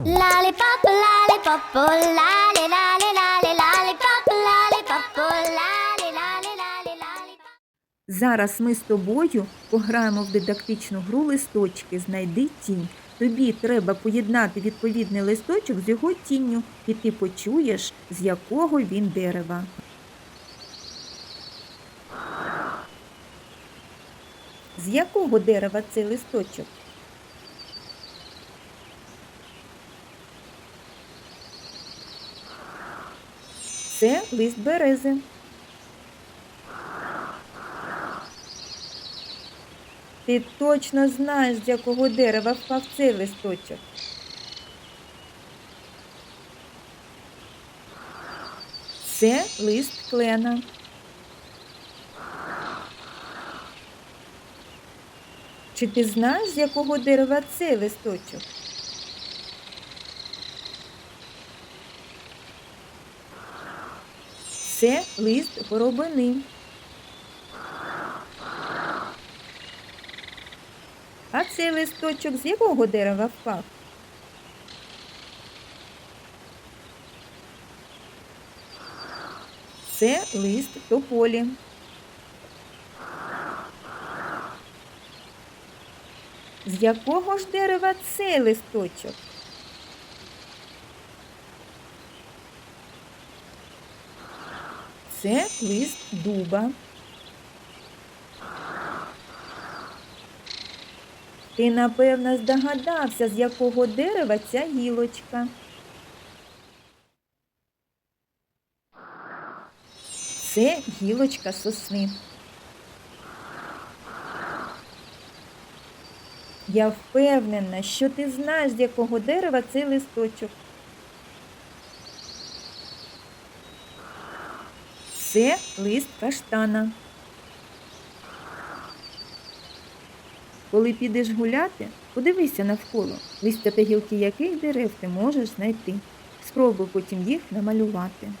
Lollipop, lollipop. Зараз ми з тобою пограємо в дидактичну гру листочки Знайди тінь. Тобі треба поєднати відповідний листочок з його тінню, і ти почуєш, з якого він дерева. З якого дерева цей листочок? Це лист берези. Ти точно знаєш, з якого дерева впав цей листочок. Це лист клена. Чи ти знаєш, з якого дерева цей листочок? Це лист горобини. А цей листочок з якого дерева впав? Це лист тополі. З якого ж дерева цей листочок? Це лист дуба. Ти, напевно, здогадався, з якого дерева ця гілочка. Це гілочка сосни. Я впевнена, що ти знаєш, з якого дерева цей листочок. Це лист каштана. Коли підеш гуляти, подивися навколо, листя та гілки яких дерев ти можеш знайти. Спробуй потім їх намалювати.